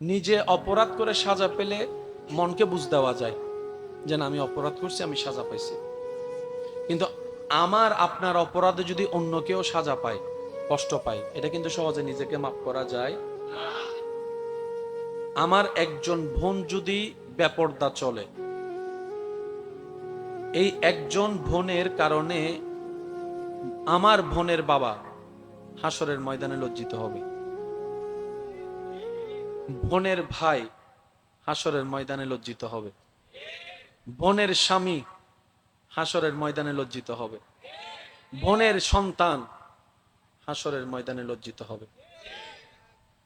নিজে অপরাধ করে সাজা পেলে মনকে বুঝ দেওয়া যায় যে না, আমি অপরাধ করছি, আমি সাজা পাইছি। কিন্তু আমার, আপনার অপরাধে যদি অন্য কেউ সাজা পায়, কষ্ট পায়, এটা কিন্তু সহজে নিজেকে মাফ করা যায়। আমার একজন বোন যদি বেপর্দা চলে, এই একজন বোনের কারণে আমার বোনের বাবা হাসরের ময়দানে লজ্জিত হবে। বোনের ভাই হাসরের ময়দানে লজ্জিত হবে। বোনের স্বামী হাসরের ময়দানে লজ্জিত হবে। বোনের সন্তান হাসরের ময়দানে লজ্জিত হবে।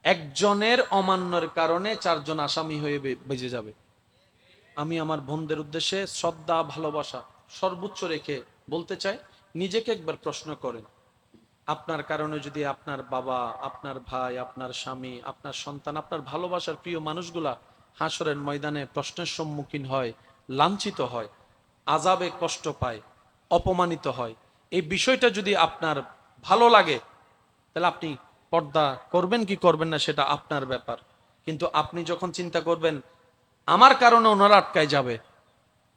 একজনের অমান্যর কারণে চারজন আসামি হয়ে বেজে যাবে। আমি আমার বোনদের উদ্দেশ্যে শ্রদ্ধা, ভালোবাসা সর্বোচ্চ রেখে বলতে চাই, নিজেকে একবার প্রশ্ন করেন। আপনার কারণে যদি আপনার বাবা, আপনার ভাই, আপনার স্বামী, আপনার সন্তান, আপনার ভালোবাসার প্রিয় মানুষগুলা হাসরের ময়দানে প্রশ্নের সম্মুখীন হয়, লাঞ্ছিত হয় আজাবে কষ্ট পায়, অপমানিত হয়। এই বিষয়টা যদি আপনার ভালো লাগে, তাহলে আপনি পর্দা করবেন কি করবেন না সেটা আপনার ব্যাপার। কিন্তু আপনি যখন চিন্তা করবেন, আমার কারণে ওনারা আটকায় যাবে,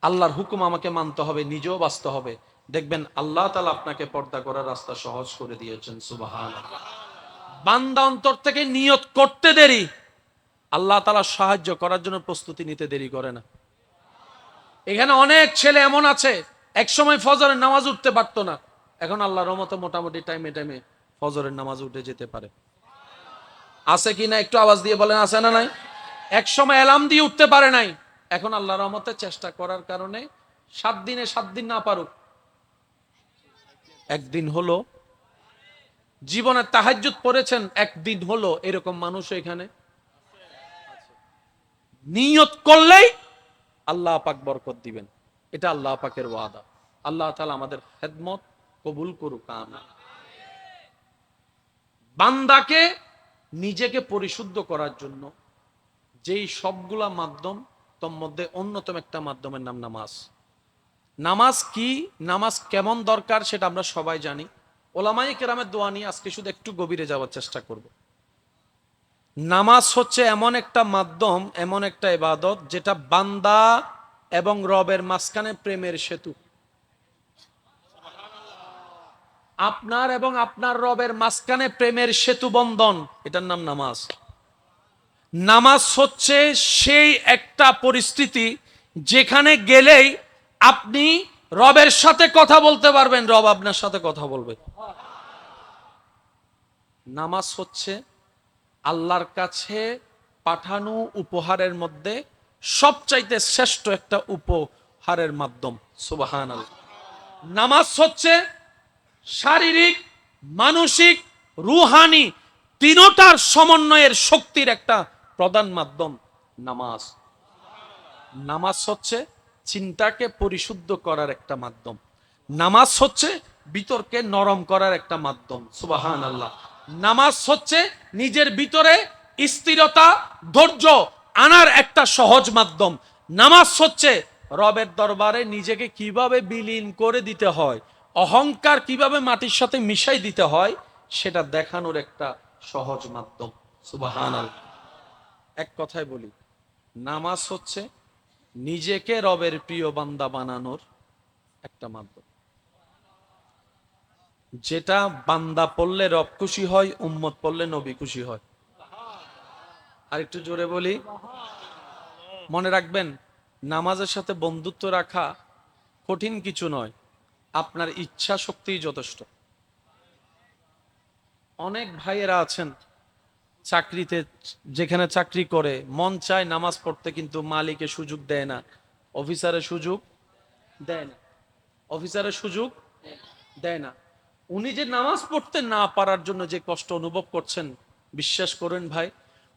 আল্লাহর হুকুম আমাকে মানতে হবে, নিজেও বাঁচতে হবে দেখবেন আল্লাহ তালা আপনাকে পর্দা করার রাস্তা সহজ করে দিয়েছেন সুবাহান বান্দা অন্তর থেকে নিয়ত করতে দেরি, আল্লাহ তালা সাহায্য করার জন্য প্রস্তুতি নিতে দেরি করে না। এখানে অনেক ছেলে এমন আছে, এক সময় ফজরের নামাজ উঠতে পারতো না। এখন আল্লাহর রহমতে মোটামুটি টাইমে টাইমে ফজরের নামাজ উঠে যেতে পারে। আছে কি না, একটু আওয়াজ দিয়ে বলেন, আছে না নাই? এক সময় অ্যালার্ম দিয়ে উঠতে পারে নাই। এখন আল্লাহর রহমতে চেষ্টা করার কারণে সাত দিনে সাত দিন না পারুক। একদিন হলো, জীবনে তাহাজ্জুদ পড়েছেন, একদিন হলো এরকম মানুষ এখানে। নিয়ত করলেই আল্লাহ পাক বরকত দিবেন। এটা আল্লাহ পাকের ওয়াদা। আল্লাহ তাআলা আমাদের খেদমত কবুল করুক বান্দাকে নিজেকে পরিশুদ্ধ করার জন্য যেই সবগুলা মাধ্যম, তোর মধ্যে অন্যতম একটা মাধ্যমের নাম নামাজ। নামাজ কি, নামাজ কেমন দরকার সেটা আমরা সবাই জানি। ওলামাই কেরামের দোয়া নিয়ে আজকে শুধু একটু গভীরে যাওয়ার চেষ্টা করব। নামাজ হচ্ছে এমন একটা মাধ্যম, এমন একটা ইবাদত যেটা বান্দা এবং রবের মাঝখানে প্রেমের সেতু। আপনার এবং আপনার রবের মাঝখানে প্রেমের সেতু বন্ধন, এটার নাম নামাজ। নামাজ হচ্ছে সেই একটা পরিস্থিতি যেখানে গেলেই আপনি রবের সাথে কথা বলতে পারবেন, রব আপনার সাথে কথা বলবে। নামাজ হচ্ছে আল্লাহর কাছে পাঠানো উপহারের মধ্যে সবচাইতে শ্রেষ্ঠ একটা উপহারের মাধ্যম সুবাহান নামাজ হচ্ছে শারীরিক, মানসিক, রুহানি, তিনোটার সমন্বয়ের শক্তির একটা প্রধান মাধ্যম, নামাজ। নামাজ হচ্ছে চিন্তাকে পরিশুদ্ধ করার একটা মাধ্যম। নামাজ হচ্ছে বিতর্কে নরম করার একটা মাধ্যম। সুবাহান আল্লাহ নামাজ হচ্ছে নিজের ভিতরে স্থিরতা, ধৈর্য আনার একটা সহজ মাধ্যম। নামাজ হচ্ছে রবের দরবারে নিজেকে কীভাবে বিলীন করে দিতে হয়, অহংকার কীভাবে মাটির সাথে মিশাই দিতে হয়, সেটা দেখানোর একটা সহজ মাধ্যম। সুবাহান আল্লাহ এক কথায় বলি, নামাজ হচ্ছে নিজেকে রবের প্রিয় বান্দা বানানোর একটা মাধ্যম। যেটা বান্দা পড়লে রব খুশি হয়, উম্মত পড়লে নবী খুশি হয়। আর একটু জোরে বলি। মনে রাখবেন, নামাজের সাথে বন্ধুত্ব রাখা কঠিন কিছু নয়, আপনার ইচ্ছা শক্তিই যথেষ্ট। অনেক ভাইয়েরা আছেন চাকরিতে, যেখানে চাকরি করে, মন চায় নামাজ পড়তে কিন্তু মালিকে সুযোগ দেয় না। অফিসারের সুযোগ দেয় না। অফিসারের সুযোগ দেয় না। উনি যে নামাজ পড়তে না পারার জন্য যে কষ্ট অনুভব করছেন, বিশ্বাস করেন ভাই,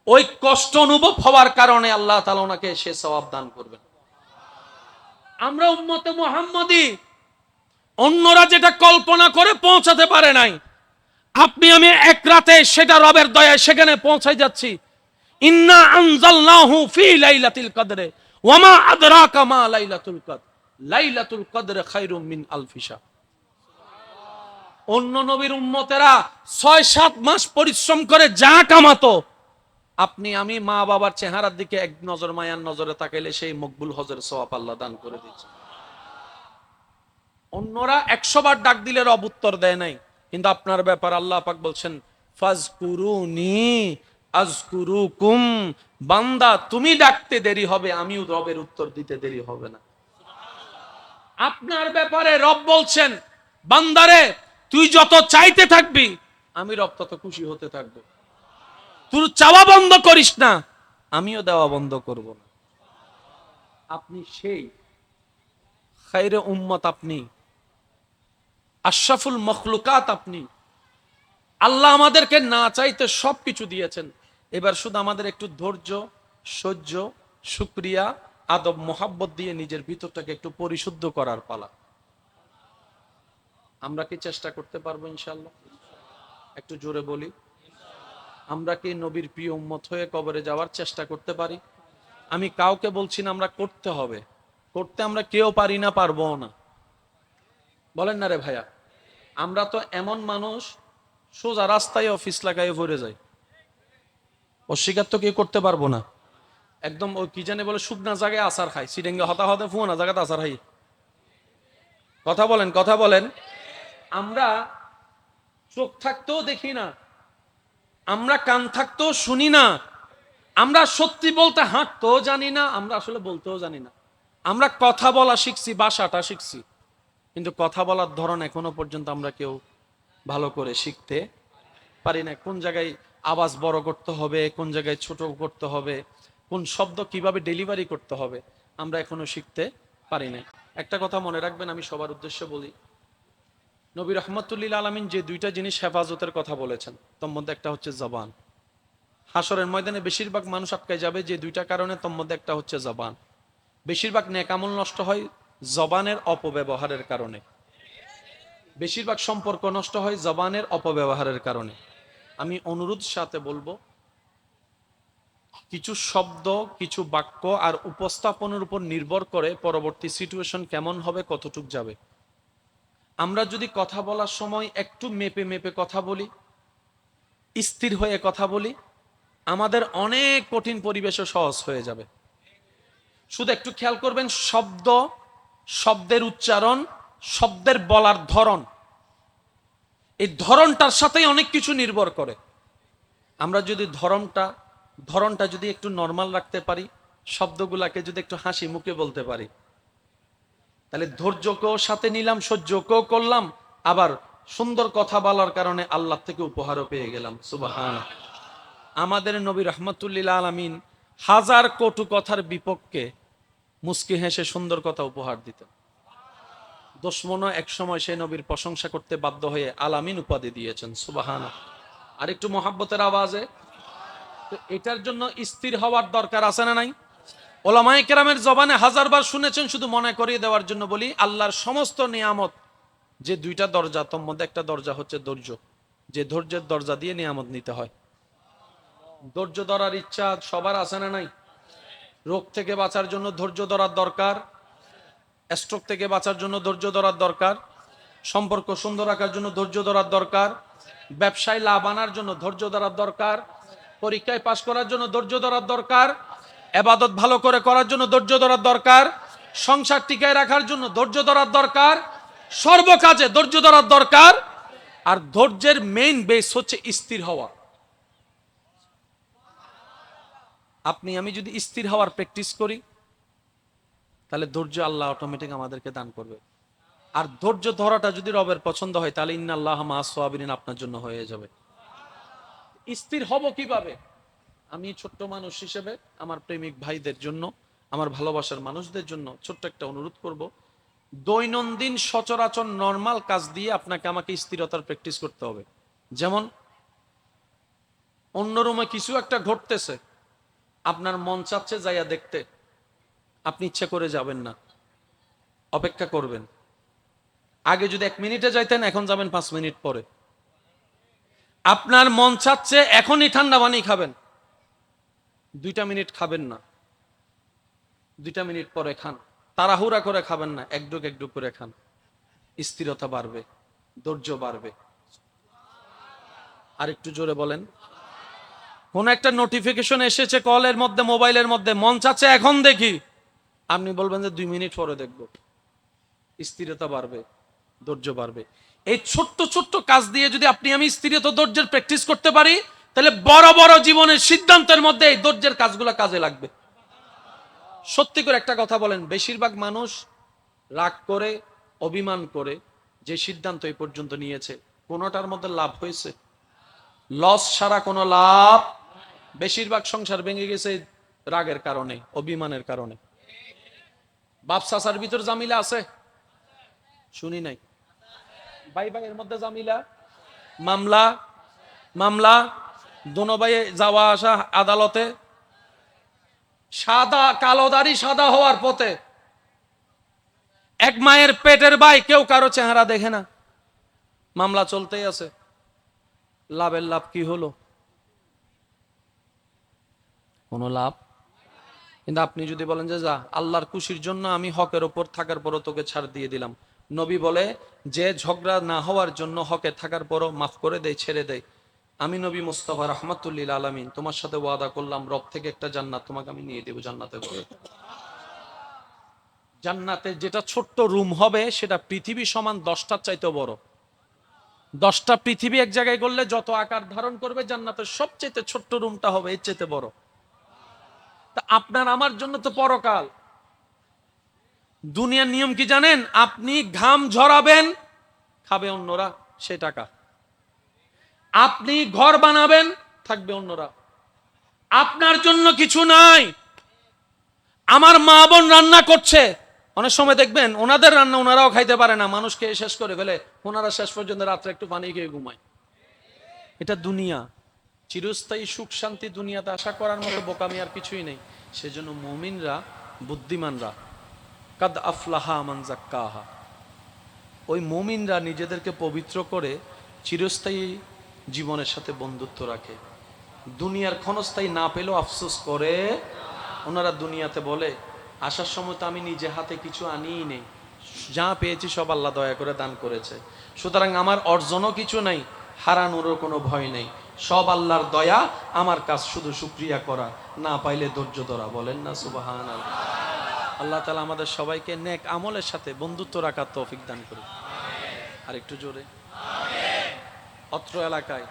ওই কষ্ট অনুভব হওয়ার কারণে আল্লাহ তালা ওনাকে সে সবাব দান করবেন। আমরা উম্মতে মোহাম্মদী, অন্যরা যেটা কল্পনা করে পৌঁছাতে পারে নাই আপনি, আমি এক রাতে সেটা রবের দয়ায় সেখানে পৌঁছাই যাচ্ছি। ইন্না আনজালনাহু ফি লাইলাতুল কদরে, ওয়ামা আদরাকা মা লাইলাতুল কদর। লাইলাতুল কদরে খায়রুম মিন আলফি শাহ। অন্য নবীর উম্মতেরা ছয় সাত মাস পরিশ্রম করে যা কামাতো। আপনি, আমি মা বাবার চেহারার দিকে এক নজর মায়ার নজরে তাকাইলে সেই মকবুল হজের সোয়াব আল্লাহ দান করে দিচ্ছে অন্যরা একশো বার ডাক দিলে রব উত্তর দেয় নাই। কিন্তু আপনার ব্যাপার আল্লাহ পাক বলছেন, ফাজকুরুনি আজকুরুকুম। বান্দা, তুমি ডাকতে দেরি হবে, আমিও রবের উত্তর দিতে দেরি হবে না। আপনার ব্যাপারে রব বলছেন, বান্দারে, তুই যত চাইতে থাকবি, আমি রব তত খুশি হতে থাকব। তুই চাওয়া বন্ধ করিস না, আমিও দেওয়া বন্ধ করব না। আপনি সেই, খাইরে উম্মত আপনি। আশরাফুল মখলুকাত আপনি। আল্লাহ আমাদেরকে না চাইতে সব কিছু দিয়েছেন। এবার শুধু আমাদের একটু ধৈর্য, সহ্য শুক্রিয়া আদব, মোহাব্বত দিয়ে নিজের ভিতরটাকে একটু পরিশুদ্ধ করার পালা। আমরা কি চেষ্টা করতে পারব ইনশাল্লাহ একটু জোরে বলি। আমরা কি নবীর প্রিয় উম্মত হয়ে কবরে যাওয়ার চেষ্টা করতে পারি? আমি কাউকে বলছি না আমরা করতে হবে। করতে আমরা কেউ পারি না, পারব না। বলেন না রে ভাইয়া, আমরা তো এমন মানুষ, সোজা রাস্তায় অফিস লাগায় ভরে যাই। অস্বীকার তো কেউ করতে পারব না। একদম ওই কি জানে বলে, শুকনা জায়গায় আসার খাই সিডেঙ্গে হতা হতে ফুয়ানা জায়গাতে আসার খাই। কথা বলেন কথা বলেন। আমরা চোখ থাকতেও দেখি না। আমরা কান থাকতেও শুনি না। আমরা সত্যি বলতে হাঁটতেও জানি না, আমরা আসলে বলতেও জানি না। আমরা কথা বলা শিখছি বাসাটা শিখছি। কিন্তু কথা বলার ধরন এখনও পর্যন্ত আমরা কেউ ভালো করে শিখতে পারি না। কোন জায়গায় আওয়াজ বড় করতে হবে, কোন জায়গায় ছোট করতে হবে, কোন শব্দ কীভাবে ডেলিভারি করতে হবে, আমরা এখনও শিখতে পারি না। একটা কথা মনে রাখবেন, আমি সবার উদ্দেশ্যে বলি, নবী রহমতুল্লিল আলমিন যে দুইটা জিনিস হেফাজতের কথা বলেছেন, তোর মধ্যে একটা হচ্ছে জবান। হাসরের ময়দানে বেশিরভাগ মানুষ আটকায় যাবে যে দুইটা কারণে, তোর মধ্যে একটা হচ্ছে জবান। বেশিরভাগ নেকামল নষ্ট হয় জবানের অপব্যবহারের কারণে। বেশিরভাগ সম্পর্ক নষ্ট হয় জবানের অপব্যবহারের কারণে। আমি অনুরোধ সাথে বলব, কিছু শব্দ, কিছু বাক্য আর উপস্থাপনের উপর নির্ভর করে পরবর্তী সিচুয়েশন কেমন হবে, কতটুক যাবে। আমরা যদি কথা বলার সময় একটু মেপে মেপে কথা বলি, স্থির হয়ে কথা বলি, আমাদের অনেক কঠিন পরিবেশও সহজ হয়ে যাবে। শুধু একটু খেয়াল করবেন, শব্দ শব্দের উচ্চারণ, শব্দের বলার ধরন। এই ধরনটার সাথেই অনেক কিছু নির্ভর করে। আমরা যদি ধরনটা ধরনটা যদি একটু নর্মাল রাখতে পারি, শব্দগুলাকে যদি একটু হাসি মুখে বলতে পারি, তাহলে ধৈর্যকেও সাথে নিলাম, সহ্যকেও করলাম, আবার সুন্দর কথা বলার কারণে আল্লাহ থেকে উপহারও পেয়ে গেলাম। সুবাহান আমাদের নবী রহমতুল্লিল আলমিন হাজার কটু কথার বিপক্ষে মুস্কি হেসে সুন্দর কথা উপহার দিতেন। এক সময় সেই নবীর প্রশংসা করতে বাধ্য হয়ে আলামিন উপাধি দিয়েছেন সুবাহান আর একটু মহাব্বতের আওয়াজে, তো এটার জন্য স্থির হওয়ার দরকার আছে না নাই? ওলামাই কেরামের জবানে হাজারবার শুনেছেন, শুধু মনে করিয়ে দেওয়ার জন্য বলি, আল্লাহর সমস্ত নিয়ামত, যে দুইটা দরজা, তোর মধ্যে একটা দরজা হচ্ছে ধৈর্য। যে ধৈর্যের দরজা দিয়ে নিয়ামত নিতে হয়। ধৈর্য ধরার ইচ্ছা সবার আছে না নাই? রোগ থেকে বাঁচার জন্য ধৈর্য ধরার দরকার স্ট্রোক থেকে বাঁচার জন্য ধৈর্য ধরার দরকার, সম্পর্ক সুন্দর রাখার জন্য ধৈর্য ধরার দরকার, ব্যবসায় লাভ আনার জন্য ধৈর্য ধরার দরকার, পরীক্ষায় পাশ করার জন্য ধৈর্য ধরার দরকার এবাদত ভালো করে করার জন্য ধৈর্য ধরার দরকার, সংসার টিকায় রাখার জন্য ধৈর্য ধরার দরকার, সর্বকাজে ধৈর্য ধরার দরকার, আর ধৈর্যের মেইন বেস হচ্ছে স্থির হওয়া। আপনি, আমি যদি স্থির হওয়ার প্র্যাকটিস করি, তাহলে ধৈর্য আল্লাহ অটোমেটিক আমাদেরকে দান করবে। আর ধৈর্য ধরাটা যদি রবের পছন্দ হয়, তাহলে ইন্নাল্লাহ মা সোয়াবিন আপনার জন্য হয়ে যাবে। স্থির হব কীভাবে? আমি ছোট্ট মানুষ হিসেবে, আমার প্রেমিক ভাইদের জন্য, আমার ভালোবাসার মানুষদের জন্য ছোট্ট একটা অনুরোধ করব। দৈনন্দিন সচরাচর নর্মাল কাজ দিয়ে আপনাকে আমাকে স্থিরতার প্র্যাকটিস করতে হবে। যেমন, অন্য রুমে কিছু একটা ঘটতেছে আপনার মন চাচ্ছে যাইয়া দেখতে। আপনি ইচ্ছা করে যাবেন না। অপেক্ষা করবেন। আগে যদি এক মিনিটে যাইতেন, এখন যাবেন পাঁচ মিনিট পরে। আপনার মন চাচ্ছে এখনই ঠান্ডা পানি খাবেন। দুইটা মিনিট খাবেন না। দুইটা মিনিট পরে খান। তাড়াহুড়া করে খাবেন না। একডুক একডুক করে খান। স্থিরতা বাড়বে, ধৈর্য বাড়বে। আর একটু জোরে বলেন কোন একটা নোটিফিকেশন এসেছে কলের মধ্যে, মোবাইলের মধ্যে, মন চাচ্ছে এখন দেখি। আপনি বলবেন যে দুই মিনিট পরে দেখব। স্থিরতা বাড়বে, ধৈর্য বাড়বে। এই ছোট্ট ছোট্ট কাজ দিয়ে যদি আপনি আমি স্থিরতা ধৈর্যের প্র্যাকটিস করতে পারি, তাহলে বড় বড় জীবনের সিদ্ধান্তের মধ্যে এই ধৈর্যের কাজগুলো কাজে লাগবে। সত্যি করে একটা কথা বলেন, বেশিরভাগ মানুষ রাগ করে, অভিমান করে, যে সিদ্ধান্ত এই পর্যন্ত নিয়েছে। কোনোটার মধ্যে লাভ হয়েছে? লস ছাড়া কোনো লাভ বেশিরভাগ সংসার ভেঙে গেছে রাগের কারণে, অভিমানের কারণে। বাপ চাচার ভিতর জামিলা আছে? শুনি নাই। ভাই ভাইয়ের মধ্যে জামিলা? মামলা? মামলা? দোনো ভাইয়ে যাওয়া আসা আদালতে? সাদা, কালো দাড়ি সাদা হওয়ার পথে এক মায়ের পেটের ভাই কেউ কারও চেহারা দেখে না। মামলা চলতেই আছে। লাভের লাভ কি হলো? কোনো লাভ? কিন্তু আপনি যদি বলেন যে, যা, আল্লাহর খুশির জন্য আমি হকের ওপর থাকার পরও তোকে ছাড় দিয়ে দিলাম। নবী বলে, যে ঝগড়া না হওয়ার জন্য হকে থাকার পরও মাফ করে দেয়, ছেড়ে দেয়। আমি নবী মুস্তফা রহমতুল্লিল আলমিন, তোমার সাথে ওয়াদা করলাম, রব থেকে একটা জান্নাত তোমাকে আমি নিয়ে দেবো জান্নাতে করে। জান্নাতে যেটা ছোট্ট রুম হবে, সেটা পৃথিবী সমান দশটার চাইতেও বড়। দশটা পৃথিবী এক জায়গায় করলে যত আকার ধারণ করবে, জান্নাতের সবচেয়ে ছোট্ট রুমটা হবে, এর চাইতে বড়। তা আপনার আমার জন্য তো পরকাল। দুনিয়ার নিয়ম কি জানেন? আপনি ঘাম ঝরাবেন, খাবে অন্যরা সে টাকা। আপনি ঘর বানাবেন, থাকবে অন্যরা। আপনার জন্য কিছু নাই। আমার মা বোন রান্না করছে। অনেক সময় দেখবেন, ওনাদের রান্না ওনারাও খাইতে পারে না। মানুষকে শেষ করে ফেলে। ওনারা শেষ পর্যন্ত রাত্রে একটু পানি খেয়ে ঘুমায়। এটা দুনিয়া। চিরস্থায়ী সুখ শান্তি দুনিয়াতে আশা করার মতো বোকামি আর কিছুই নেই। সেজন্য মুমিনরা বুদ্ধিমানরা, কাদ আফলাহা মান জাক্কাহা ওই মুমিনরা নিজেদেরকে পবিত্র করে চিরস্থায়ী জীবনের সাথে বন্ধুত্ব রাখে। দুনিয়ার ক্ষণস্থায়ী না পেলেও আফসোস করে। ওনারা দুনিয়াতে বলে, আসার সময় তো আমি নিজে হাতে কিছু আনিই নেই। যা পেয়েছি সব আল্লাহ দয়া করে দান করেছে। সুতরাং আমার অর্জনও কিছু নাই, হারানোরও কোনো ভয় নেই। সব আল্লাহর দয়া, আমার কাজ শুধু সুক্রিয়া করা, না পাইলে ধৈর্য ধরা, বলেন না সুবাহান আল্লাহ তালা আমাদের সবাইকে নেক আমলের সাথে বন্ধুত্ব রাখার তৌফিক দান করুন আর একটু জোরে। অত্র এলাকায়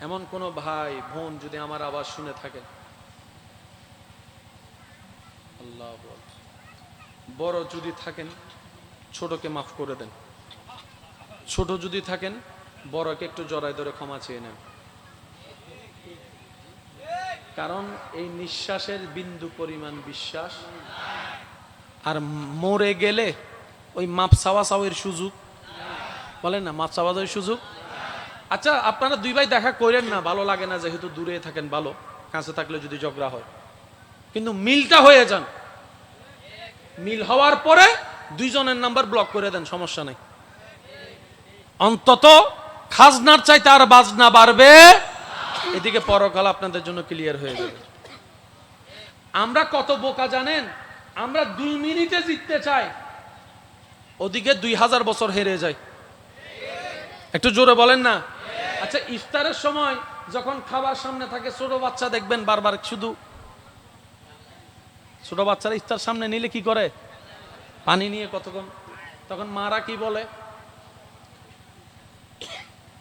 এমন কোনো ভাই, বোন যদি আমার আওয়াজ শুনে থাকে। আল্লাহ। বড় যদি থাকেন, ছোটকে মাফ করে দেন। ছোট যদি থাকেন বড়কে একটু জড়াই ধরে ক্ষমা চেয়ে নেন। কারণ এই নিঃশ্বাসের বিন্দু পরিমাণ বিশ্বাস আর মরে গেলে ওই মাপ চাওয়া চাওয়ের সুযোগ। বলেন না, মাপ চাওয়া চাওয়ার সুযোগ? আচ্ছা আপনারা দুই ভাই দেখা করেন না, ভালো লাগে না যেহেতু দূরে থাকেন, ভালো। কাছে থাকলে যদি ঝগড়া হয়। কিন্তু মিলটা হয়ে যান। মিল হওয়ার পরে দুইজনের নাম্বার ব্লক করে দেন, সমস্যা নেই। অন্তত খাজনার চাইতে আর বাজনা বাড়বে? এদিকে পরকাল আপনাদের জন্য ক্লিয়ার হয়ে যাবে। আমরা কত বোকা জানেন? আমরা দুই মিনিটে জিততে চাই। ওদিকে দুই হাজার বছর হেরে যায়। একটু জোরে বলেন না? আচ্ছা ইফতারের সময় যখন খাবার সামনে থাকে, ছোট বাচ্চা দেখবেন বারবার শুধু। ছোট বাচ্চারা ইফতার সামনে নিলে কি করে? পানি নিয়ে কতক্ষণ? তখন মারা কি বলে?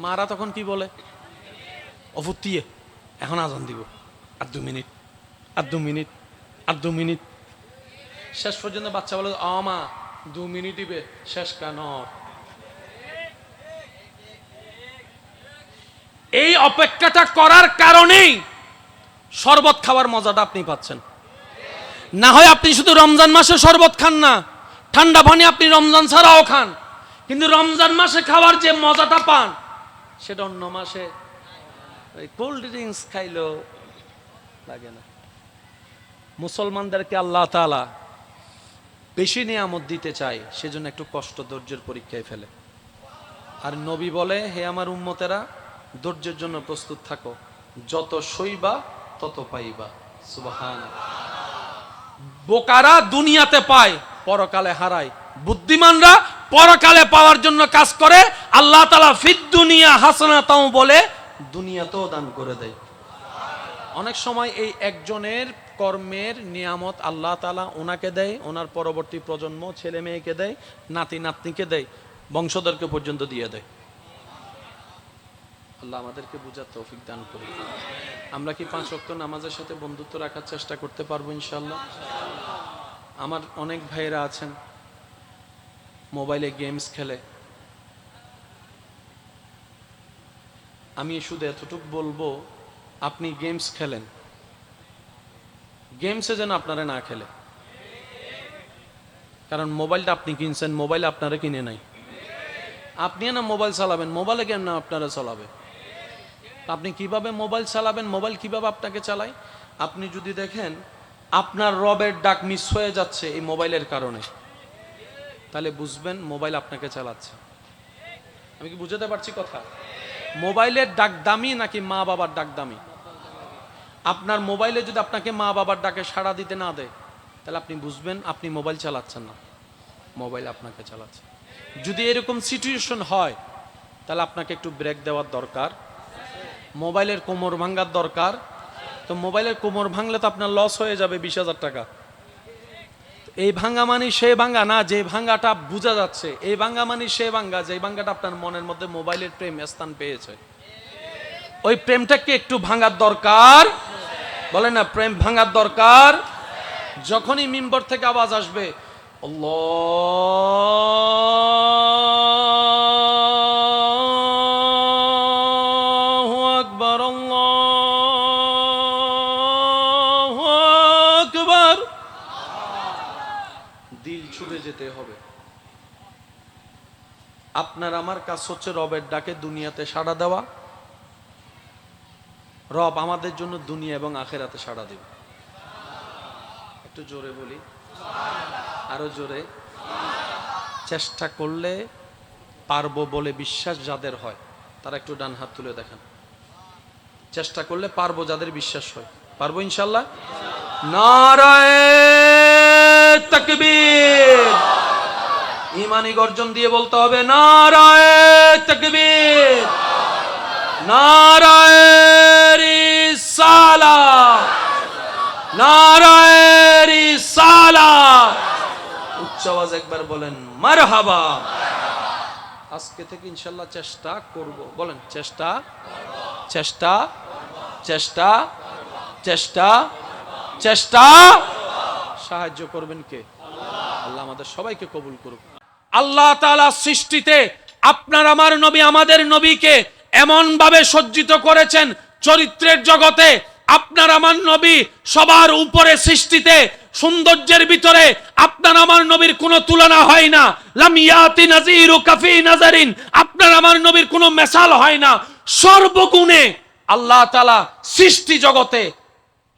মারা তখন কি বলে? অফুতিয়ে এখন আজান দিব। আর দু মিনিট, আর দু মিনিট, আর দু মিনিট। শেষ পর্যন্ত বাচ্চা বলে আমা দু মিনিট দিবে, শেষ কেন? এই অপেক্ষাটা করার কারণেই শরবত খাওয়ার মজাটা আপনি পাচ্ছেন। না হয় আপনি শুধু রমজান মাসে শরবত খান না, ঠান্ডা পানি আপনি রমজান ছাড়াও খান। কিন্তু রমজান মাসে খাওয়ার যে মজাটা পান সেটা অন্য মাসে, ওই কোল্ড ড্রিঙ্কস খাইলো লাগে না। মুসলমানদেরকে আল্লাহ তাআলা বেশি নিয়ামত দিতে চায়, সেজন্য একটু কষ্ট ধৈর্যের পরীক্ষায় ফেলে। আর নবী বলে, হে আমার উম্মতেরা, ধৈর্যের জন্য প্রস্তুত থাকো। যত সইবা, তত পাইবা। সুবাহান বোকারা দুনিয়াতে পায়, পরকালে হারায়। বুদ্ধিমানরা পরকালে পাওয়ার জন্য কাজ করে, আল্লাহ তালা ফিদ দুনিয়া হাসানা তাও বলে, দুনিয়াতেও দান করে দেয়। অনেক সময় এই একজনের কর্মের নিয়ামত আল্লাহ তালা ওনাকে দেয়, ওনার পরবর্তী প্রজন্ম ছেলে মেয়েকে দেয়, নাতি নাতনিকে দেয়, বংশধরকে পর্যন্ত দিয়ে দেয়। আল্লাহ আমাদেরকে বুঝার তৌফিক দান করে আমরা কি পাঁচ ওয়াক্ত নামাজের সাথে বন্ধুত্ব রাখার চেষ্টা করতে পারব ইনশাল্লাহ আমার অনেক ভাইয়েরা আছেন মোবাইলে গেমস খেলে। আমি শুধু এতটুকু বলব, আপনি গেমস খেলেন। গেমসে যেন আপনারা না খেলে। কারণ মোবাইলটা আপনি কিনছেন, মোবাইল আপনারা কিনে নাই। আপনি না মোবাইল চালাবেন, মোবাইলে কেন না আপনারা চালাবে আপনি কীভাবে মোবাইল চালাবেন, মোবাইল কীভাবে আপনাকে চালায়? আপনি যদি দেখেন, আপনার রবের ডাক মিস হয়ে যাচ্ছে এই মোবাইলের কারণে। তাহলে বুঝবেন মোবাইল আপনাকে চালাচ্ছে। আমি কি বুঝাতে পারছি কথা? মোবাইলের ডাক দামি নাকি মা বাবার ডাক দামি আপনার মোবাইলে যদি আপনাকে মা বাবার ডাকে সাড়া দিতে না দেয়, তাহলে আপনি বুঝবেন আপনি মোবাইল চালাচ্ছেন না। মোবাইল আপনাকে চালাচ্ছে। যদি এরকম সিচুয়েশন হয়, তাহলে আপনাকে একটু ব্রেক দেওয়ার দরকার। মোবাইলের কোমর ভাঙ্গার দরকার। তো মোবাইলের কোমর ভাঙলে তো আপনার লস হয়ে যাবে বিশ হাজার টাকা। এই ভাঙ্গা মানি সে ভাঙ্গা না, যে ভাঙ্গাটা বোঝা যাচ্ছে, এই ভাঙ্গা মানি সে ভাঙ্গা যে ভাঙ্গাটা আপনার মনের মধ্যে মোবাইলের প্রেম স্থান পেয়েছে। ওই প্রেমটাকে একটু ভাঙার দরকার? বলে না, প্রেম ভাঙার দরকার? যখনই মিম্বর থেকে আওয়াজ আসবে, আল্লাহু ছুটে যেতে হবে। আপনার আমার কাজ হচ্ছে রবের ডাকে দুনিয়াতে সাড়া দেওয়া। রব আমাদের জন্য দুনিয়া এবং আখেরাতে সাড়া দেবে। একটু জোরে বলি। আরও জোরে। চেষ্টা করলে পারব বলে বিশ্বাস যাদের হয়, তারা একটু ডান হাত তুলে দেখেন। চেষ্টা করলে পারব যাদের বিশ্বাস হয়। পারব ইনশাল্লাহ নারায় তকবীর। ইমানি গর্জন দিয়ে বলতে হবে, নারায় তকবীর নারায়ের সালা নারায়ের সালা উচ্চ একবার বলেন, মারহাবা। আজকে থেকে ইনশাল্লাহ চেষ্টা করব। বলেন, চেষ্টা চেষ্টা চেষ্টা চেষ্টা চেষ্টা সাহায্য করবেন কে? আল্লাহ আমাদের সবাইকে কবুল করুক। আল্লাহ তাআলা সৃষ্টিতে আপনার আমার নবী আমাদের নবীকে এমন ভাবে সজ্জিত করেছেন চরিত্রের জগতে, আপনার আমার নবী সবার উপরে সৃষ্টিতে, সৌন্দর্যের ভিতরে আপনার আমার নবীর কোনো তুলনা হয় না। লাম ইয়াতি নাজিরু কাফি নাজারিন আপনার আমার নবীর কোনো মেশাল হয় না। সর্বগুণে আল্লাহ তালা সৃষ্টি জগতে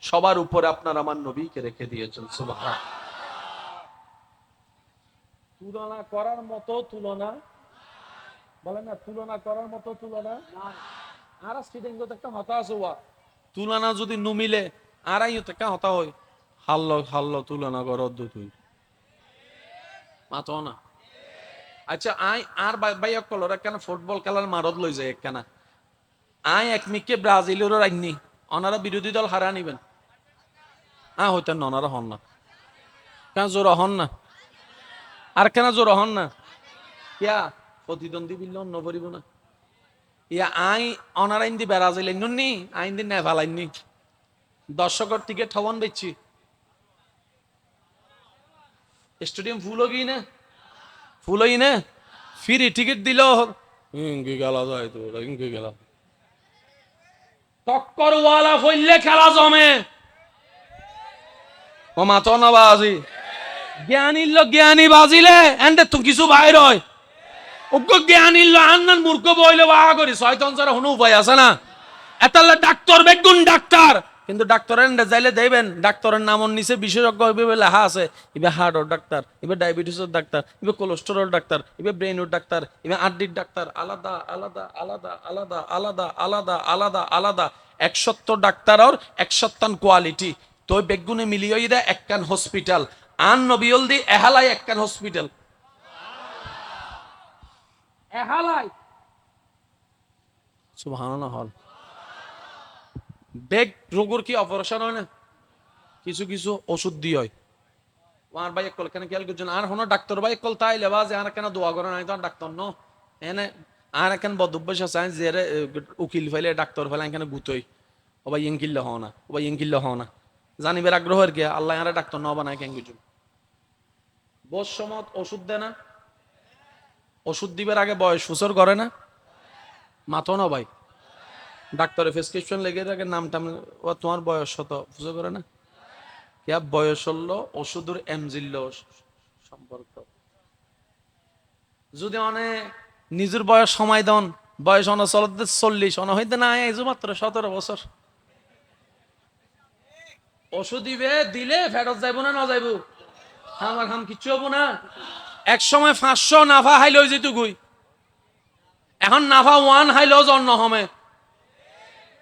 সবার উপরে আপনার আমার নবীকে রেখে দিয়েছেন সুবহান তুলনা করার মতো তুলনা বলে না, তুলনা করার মতো তুলনা? আর স্টুডেন্ট একটা হতা আছে তুলনা যদি নুমিলে আর আইও তো কা হতা হয়। হাল্ল হাল্ল, তুলনা কর তুই মাতো না। আচ্ছা আই, আর ভাই কলরা কেন ফুটবল খেলার মারত লই যায় একখানা? আই, এক মিকে ব্রাজিলের রাইনি অনারা বিরোধী দল হারা নিবেন। আ হইতেন না অনারা হন না। কেন জোর হন না? আর কেন জোর হন না? ইয়া, প্রতিদ্বন্দ্বী বিল অন্য করিব না। ইয়া, আই অনার আইন দি বেড়া যাইলেন নি আইন দি নে। ভালাইনি দর্শকর টিকিট হওয়ান বেচছি স্টেডিয়াম ফুল হগি না? ফুল হই না? ফ্রি টিকিট দিল। ইঙ্গি গেলা যায় তো ইঙ্গি গেলা। টক্কর ওয়ালা ফইলে খেলা জমে। ও মাতো না বাজি জ্ঞানীর জ্ঞানী বাজিলে এন্ডে তো কিছু বাইর হয় অজ্ঞ জ্ঞানীর আন্নান মূর্খ বইলে বাহা করি শয়তন উপায় আছে না? ডাক্তার বেগুন ডাক্তার কিন্তু ডাক্তারের যাইলে দেবেন ডাক্তারের নিচে বিশেষজ্ঞ লেখা আছে, ইবে হার্টর ডাক্তার ইবে ডায়াবেটিসের ডাক্তার ইবে কোলেস্টেরল ডাক্তার ইবে ব্রেইনের ডাক্তার ইবে আড্ডির ডাক্তার আলাদা আলাদা আলাদা আলাদা আলাদা আলাদা আলাদা আলাদা একসত্তর ডাক্তার আর একসত্তান কোয়ালিটি তো বেগুনে মিলিয়ে দেয় একখান হসপিটাল আন নবিয়ল দি এহালাই একখান হসপিটাল এহালাই। সুবহানাল্লাহ হল। বেগ রোগর কি অপারেশন হয় না? কিছু কিছু ওষুধ দিয়ে হয়। আর ভাই একল কেন খেয়াল করছেন? আর হনো ডাক্তার ভাই একল তাই লেবা যে আর কেন দোয়া করে নাই তো আর ডাক্তার ন? এনে আর কেন বদভ্যাস আছে যে উকিল ফেলে ডাক্তার ফেলে এখানে গুতই। ও ভাই ইং কিল্লে হও না ও ভাই ইং কিল্লে হও না। জানিবার আগ্রহ আর কি আল্লাহ আর ডাক্তার ন বানায় কেন কিছু বস সমত ওষুধ দেয় না। ওষুধ দিবার আগে বয়স ফুসর করে না। মাথো না ভাই। ডাক্তারের প্রেসক্রিপশন লেগে থাকে, নাম টাম তোমার বয়স শত ফুসর করে না? ইয়া বয়স হলো ওষুধের এমজিল্ল সম্পর্ক। যদি অনেক নিজের বয়স সময় দন, বয়স অন চলতে চল্লিশ অন হইতে না এই মাত্র সতেরো বছর। ওষুধ দিবে, দিলে ফেরত যাইব না না যাইব? আমার খাম কিচ্ছু হব না। এক সময় পাঁচশো নাফা হাইল যেত গুই। এখন নাফা ওয়ান হাইল জন্ম হমে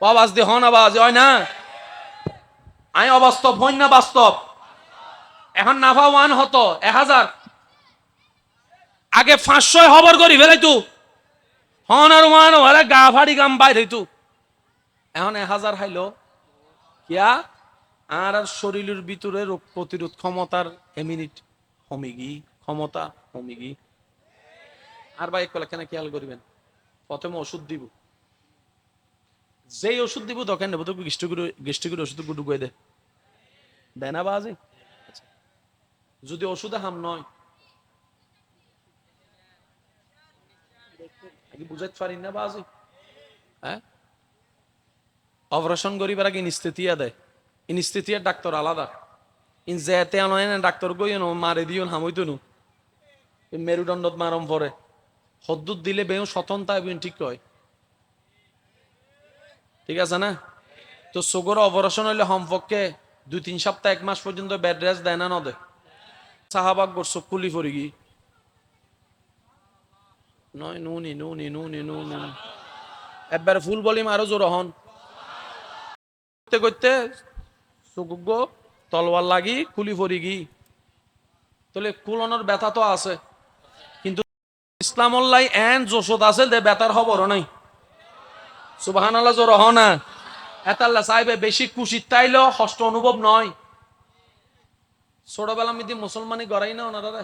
আওয়াজ দি হন আওয়াজ হয় না? আই অবাস্তব হইন না বাস্তব? এখন নাফা ওয়ান হতো, এক হাজার। আগে পাঁচশো হবর করি ফেলাইতু। হন আর ওয়ান হলে গা ফাড়ি গাম বাইর হইতু। এখন এক হাজার হাইল কিয়া? আর আর শরীরের ভিতরে রোগ প্রতিরোধ ক্ষমতার এমিনিট কমিগি ক্ষমতা কমিগি আর ভাই, একলা কেন খেয়াল করিবেন? প্রথমে ওষুধ দিব। যেই ওষুধ দিব তখন নেব তো গিষ্টগুলো গিষ্টগুলো ওষুধ গয়ে দে। দেয় না বাজে? আচ্ছা। যদি ওষুধে হাম নয় বুঝাইতে পারি না বাজে? হ্যাঁ? অপারেশন করিবার আগে ইনস্থিতিয়া দেয় ইনস্থিতিয়ার ডাক্তার আলাদা। ইন যেতে আনয় না ডাক্তার গই নো মারে দিও হামইতো নু মেরুদণ্ডত মারম পরে হদ্দুত দিলে বেউ স্বতন্ত্র এবং ঠিক কয়। ঠিক আছে না? তো সুগর অপারেশন হইলে সম্পর্কে দুই, তিন সপ্তাহ, এক মাস পর্যন্ত বেড রেস্ট দেয় না নদে? সাহাবাক গোর চোখ কুলি পড়ি গি নয় নুনি নুনি নুনি নুনি একবার ফুল বলিম আরও জোর হন। করতে করতে চকুগ তলওয়ার লাগি, খুলি পড়ি গি। তাহলে কুলনের ব্যথা তো আছে। কিন্তু ইসলামল্লাই এন জোশত আছে দে ব্যথার খবরও নাই। সুবাহান আল্লাহ জোর না। এতাল্লা সাহেবে বেশি খুশি, তাইলো কষ্ট অনুভব নয়। ছোটবেলা মিদি মুসলমানি গড়াই না ওনারা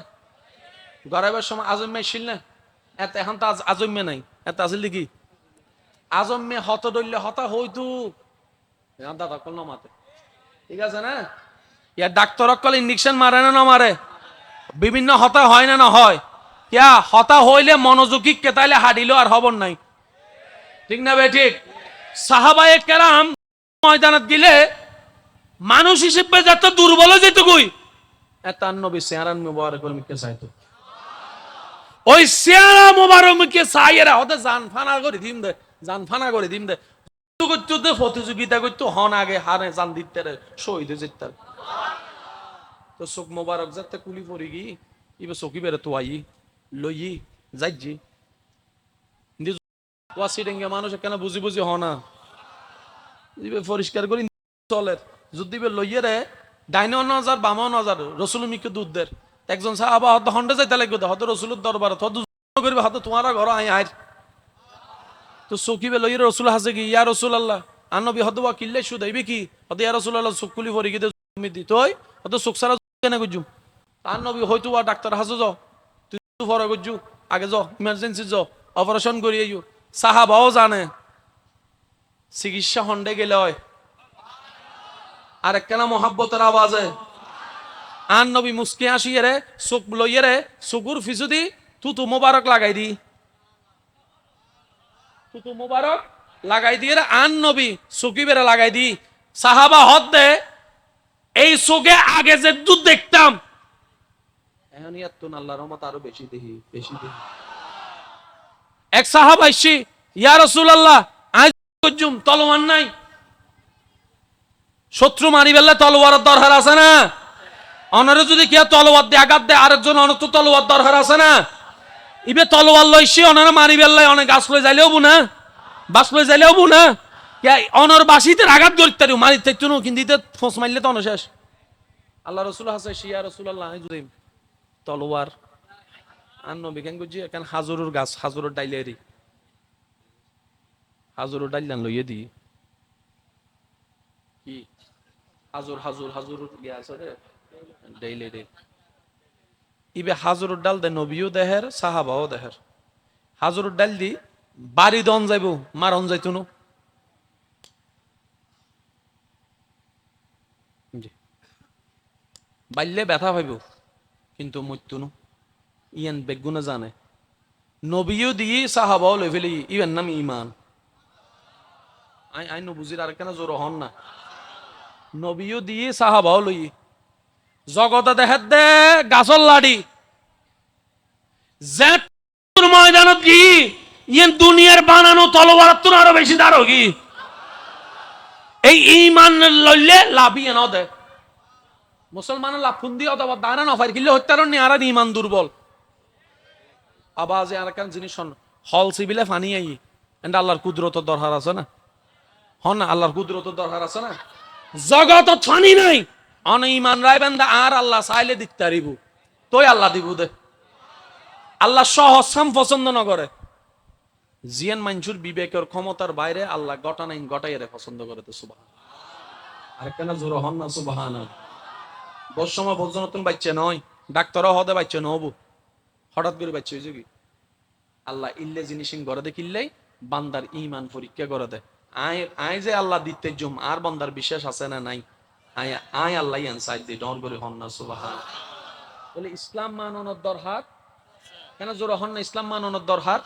গড়াইবার সময় আজম্মে ছিল না। এত এখন তো আজ আজম্মে নাই। এত আছিল কি আজম্মে হত দল্য হতা হইতু। দাদা কল মাতে। ঠিক আছে না? ইয়ার ডাক্তার কল ইঞ্জেকশন মারে না না মারে বিভিন্ন হতা হয় না না হয় ইয়া হতা হইলে মনোযোগী কেতাইলে হাডিলো আর হবর নাই। ঠিক না বে, ঠিক? সাহাবায়ে কেরাম ময়দানত গেলে মানুষ হিসেবে যত দুর্বল যেত কই এতান নবী সিয়ারান মুবারক মিকে চাইতো ওই সিয়ারা মুবারক মিকে চাইয়েরা হতে জান ফানা করে দিম দে জান ফানা করে দিম দে। করতে প্রতিযোগিতা করতো, হন আগে হারে জান দিতে শহীদ যেতে তো চোখ মোবারক যাতে কুলি পড়ি গি, ইবে চকি বেড়ে তো আই, লই যাইজি ওয়াসি ডেঙ্গে মানুষ কেন বুঝি বুঝি হ না। দিবে পরিষ্কার করি চলে যদি দিবে লইয়ে রে, ডাইনে নজার বামা নজার রসুল মিকে দুধ দের। একজন সাহাবা হত হন্ডে যাইতে লাগবে হত রসুলের দরবার হত করবে হত তোমার ঘর আই আয় তো চকিবে লইয়ে রসুল হাসে কি? ইয়া রসুল আল্লাহ আনবি হত বা কিল্লে শু দেবে কি? হত ইয়া রসুল আল্লাহ চকুলি ভরি গিয়ে দি তুই, হত কেন গুজুম? তার নবী, হয়তো বা ডাক্তার হাসো যাও তুই ফরে গুজু, আগে যাও ইমার্জেন্সি যাও অপারেশন করি আইও সাহাবাও জানে, চিকিৎসা হন্ডে গেলে হয়। আর একখানা মহাব্বতের আওয়াজে আন নবী মুসকি আসিয়ে রে চোখ লইয়ে রে চকুর ফিসুদি তুতু মোবারক লাগাই দি। তুতু মোবারক লাগাই দিয়ে আন নবী চকি বেড়ে লাগাই দি। সাহাবা হদ দে এই চোখে আগে যে দুধ দেখতাম। এখন ইয়ার তো আল্লাহর রহমত আরও বেশি দেখি বেশি দেখি। এক সাহাব আইসি ইয়া রসুলাল্লাহ আজ কজ্জুম তলোয়ার নাই। শত্রু মারি বেললে তলোয়ারের দরকার আছে না? অনারে যদি কেউ তলোয়ার দিয়ে আঘাত দেয় আরেকজন অনত তলোয়ার দরকার আছে না? ইবে তলোয়ার লইছি অনারা মারি বেললে অনেক গাছ লই যাইলেও বু না? বাস লই যাইলেও বু না? অনর বাসিতে আঘাত করতে মারি থাকতো না কিন্তু ইতে ফোঁস মারলে তো শেষ আল্লাহ রসুল হাসে শিয়া রসুল্লাহ জুদিম তলোয়ার। আর নবী কেন করছি এখান হাজুরুর গাছ, হাজুরের ডাইলেরি হাজুরের ডাইলান লইয়ে দি। কি? হাজুর হাজুর হাজুর গিয়ে আছে রে? ডেইলি ডে ইবে হাজুরুর ডাল দে নবীও দেহের সাহাবাও দেহের। হাজুরুর ডাল দি বাড়ি দন যাইব মারন যাইতো নো জি। বাল্যে ব্যথা পাইব কিন্তু মৃত্যু নো ইয়ান বেগুনে জানে। নবীও দিয়ে সাহাবাও লই ফেলি ইবেন নাম ইমান। আই আই নবুজির আর কেন জোর হন না। নবীও দিয়ে সাহাবাও লই জগতে দেখাত দে গাছর লাডি। জেট ময়দানত কি? ইয়েন দুনিয়ার বানানো তলোয়ার তো আরও বেশি দাঁড়ো কি এই ইমান লইলে লাভই এনে দে। মুসলমানের লাভ ফুন্দি অথবা দানা নফার কিলে হত্যারণ নিয়ে আর ইমান দুর্বল আবাজে আর কেন জিনিস শোন, হল সিবিলে ফানি আই এন্ড আল্লাহর কুদরত দরকার আছে না? হন আল্লাহর কুদরত দরকার আছে না? জগত ফানি নাই। অন ইমান রায় বান্দা, আর আল্লাহ চাইলে দিতে পারিব তোই আল্লাহ দিব দে। আল্লাহ সহজ সাম পছন্দ ন করে। জিয়ান মানসুর বিবেকের ক্ষমতার বাইরে আল্লাহ গটা নাইন গটাই রে পছন্দ করে তো সুবাহ আরেকখানা জোর হন না সুবাহ বস সময় বলছো নতুন বাচ্চা নয় ডাক্তারও হদে বাচ্চা নহবো হঠাৎ করে বাচ্চা হয়েছে কি? আল্লাহ ইল্লে জিনিস ঘরে দেখিল্লেই বান্দার ইমান পরীক্ষা করে দেয় আয় আয় যে আল্লাহ দিতে জম, আর বান্দার বিশ্বাস আছে না নাই? আয় আয় আল্লাহ আনসাইড দি ডর করে হন না সুবাহ বলে, ইসলাম মাননের দরহার? কেন জোর হন না, ইসলাম মাননের দরহার?